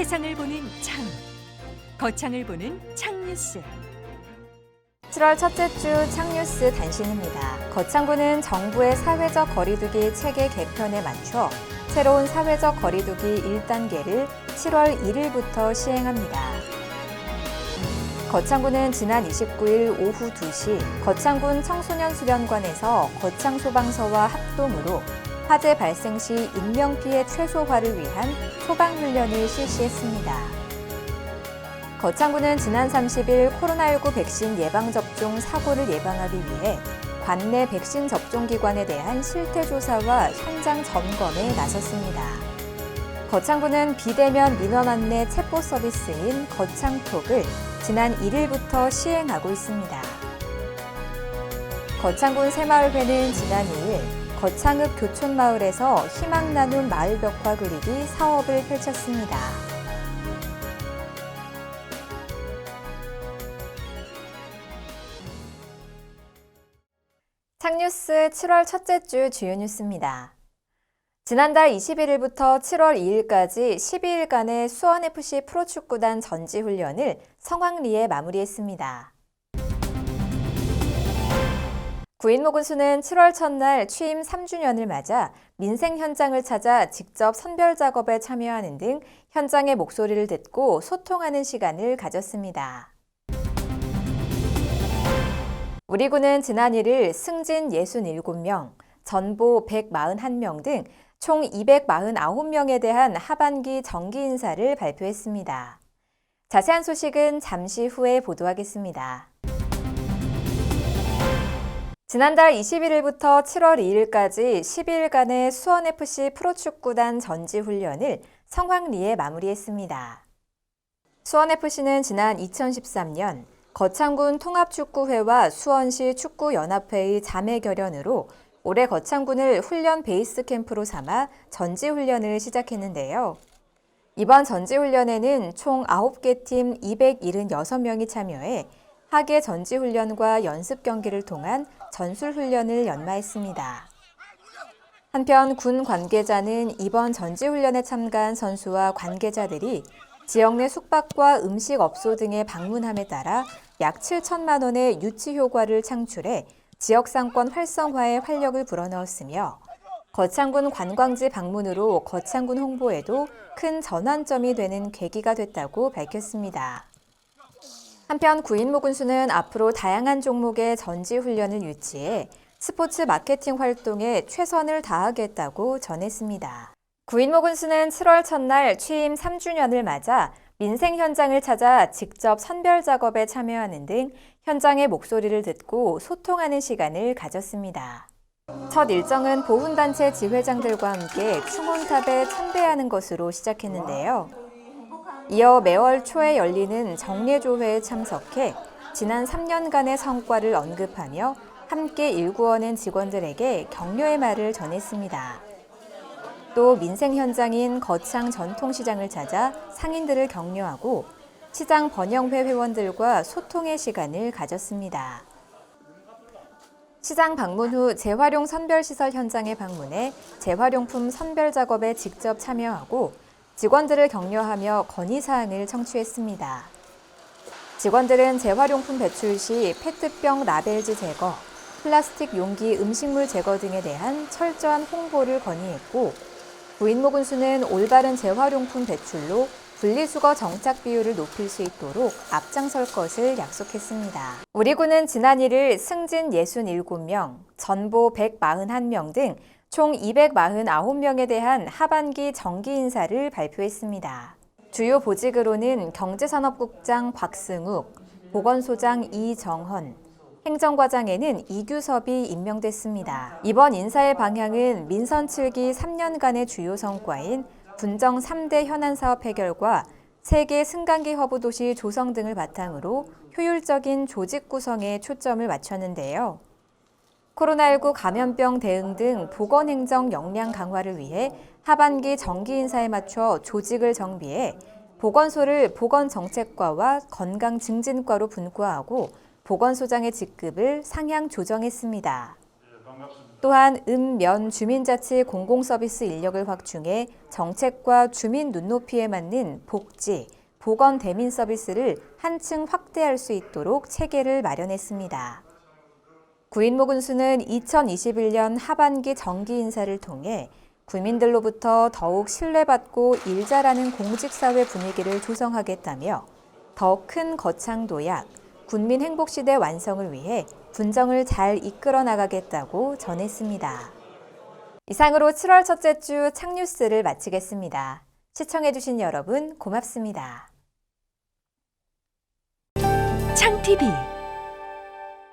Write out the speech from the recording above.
세상을 보는 창 거창을 보는 창뉴스 7월 첫째 주 창뉴스 단신입니다. 거창구는 정부의 사회적 거리두기 체계 개편에 맞춰 새로운 사회적 거리두기 1단계를 7월 1일부터 시행합니다. 거창구는 지난 29일 오후 2시 거창군 청소년 수련관에서 거창 소방서와 합동으로 화재 발생 시 인명피해 최소화를 위한 소방훈련을 실시했습니다. 거창구는 지난 30일 코로나19 백신 예방접종 사고를 예방하기 위해 관내 백신 접종 기관에 대한 실태조사와 현장 점검에 나섰습니다. 거창구는 비대면 민원 안내 챗봇 서비스인 거창톡을 지난 1일부터 시행하고 있습니다. 거창군 새마을회는 지난 2일 거창읍 교촌마을에서 희망 나눔 마을 벽화 그리기 사업을 펼쳤습니다. 창뉴스 7월 첫째 주 주요 뉴스입니다. 지난달 21일부터 7월 2일까지 12일간의 수원FC 프로축구단 전지훈련을 성황리에 마무리했습니다. 구인모 군수는 7월 첫날 취임 3주년을 맞아 민생 현장을 찾아 직접 선별 작업에 참여하는 등 현장의 목소리를 듣고 소통하는 시간을 가졌습니다. 우리 군은 지난 1일 승진 67명, 전보 141명 등 총 249명에 대한 하반기 정기 인사를 발표했습니다. 자세한 소식은 잠시 후에 보도하겠습니다. 지난달 21일부터 7월 2일까지 12일간의 수원FC 프로축구단 전지훈련을 성황리에 마무리했습니다. 수원FC는 지난 2013년 거창군 통합축구회와 수원시 축구연합회의 자매 결연으로 올해 거창군을 훈련 베이스 캠프로 삼아 전지훈련을 시작했는데요. 이번 전지훈련에는 총 9개 팀 276명이 참여해 하계 전지 훈련과 연습 경기를 통한 전술 훈련을 연마했습니다. 한편 군 관계자는 이번 전지 훈련에 참가한 선수와 관계자들이 지역 내 숙박과 음식 업소 등의 방문함에 따라 약 7천만 원의 유치 효과를 창출해 지역 상권 활성화에 활력을 불어넣었으며 거창군 관광지 방문으로 거창군 홍보에도 큰 전환점이 되는 계기가 됐다고 밝혔습니다. 한편 구인모 군수는 앞으로 다양한 종목의 전지 훈련을 유치해 스포츠 마케팅 활동에 최선을 다하겠다고 전했습니다. 구인모 군수는 7월 첫날 취임 3주년을 맞아 민생 현장을 찾아 직접 선별 작업에 참여하는 등 현장의 목소리를 듣고 소통하는 시간을 가졌습니다. 첫 일정은 보훈단체 지회장들과 함께 충원탑에 참배하는 것으로 시작했는데요. 이어 매월 초에 열리는 정례조회에 참석해 지난 3년간의 성과를 언급하며 함께 일구어낸 직원들에게 격려의 말을 전했습니다. 또 민생 현장인 거창 전통시장을 찾아 상인들을 격려하고 시장 번영회 회원들과 소통의 시간을 가졌습니다. 시장 방문 후 재활용 선별시설 현장에 방문해 재활용품 선별 작업에 직접 참여하고 직원들을 격려하며 건의사항을 청취했습니다. 직원들은 재활용품 배출 시 페트병 라벨지 제거, 플라스틱 용기 음식물 제거 등에 대한 철저한 홍보를 건의했고 부인모 군수는 올바른 재활용품 배출로 분리수거 정착 비율을 높일 수 있도록 앞장설 것을 약속했습니다. 우리 군은 지난 1일 승진 67명, 전보 141명 등 총 249명에 대한 하반기 정기 인사를 발표했습니다. 주요 보직으로는 경제산업국장 박승욱, 보건소장 이정헌, 행정과장에는 이규섭이 임명됐습니다. 이번 인사의 방향은 민선 7기 3년간의 주요 성과인 분정 3대 현안 사업 해결과 세계 승강기 허브 도시 조성 등을 바탕으로 효율적인 조직 구성에 초점을 맞췄는데요. 코로나19 감염병 대응 등 보건 행정 역량 강화를 위해 하반기 정기 인사에 맞춰 조직을 정비해 보건소를 보건정책과와 건강증진과로 분과하고 보건소장의 직급을 상향 조정했습니다. 또한 음, 면 주민자치 공공서비스 인력을 확충해 정책과 주민 눈높이에 맞는 복지, 보건 대민 서비스를 한층 확대할 수 있도록 체계를 마련했습니다. 구인모 군수는 2021년 하반기 정기 인사를 통해 구민들로부터 더욱 신뢰받고 일 잘하는 공직사회 분위기를 조성하겠다며 더 큰 거창 도약, 군민 행복 시대 완성을 위해 군정을 잘 이끌어 나가겠다고 전했습니다. 이상으로 7월 첫째 주 창뉴스를 마치겠습니다. 시청해주신 여러분 고맙습니다. 창 TV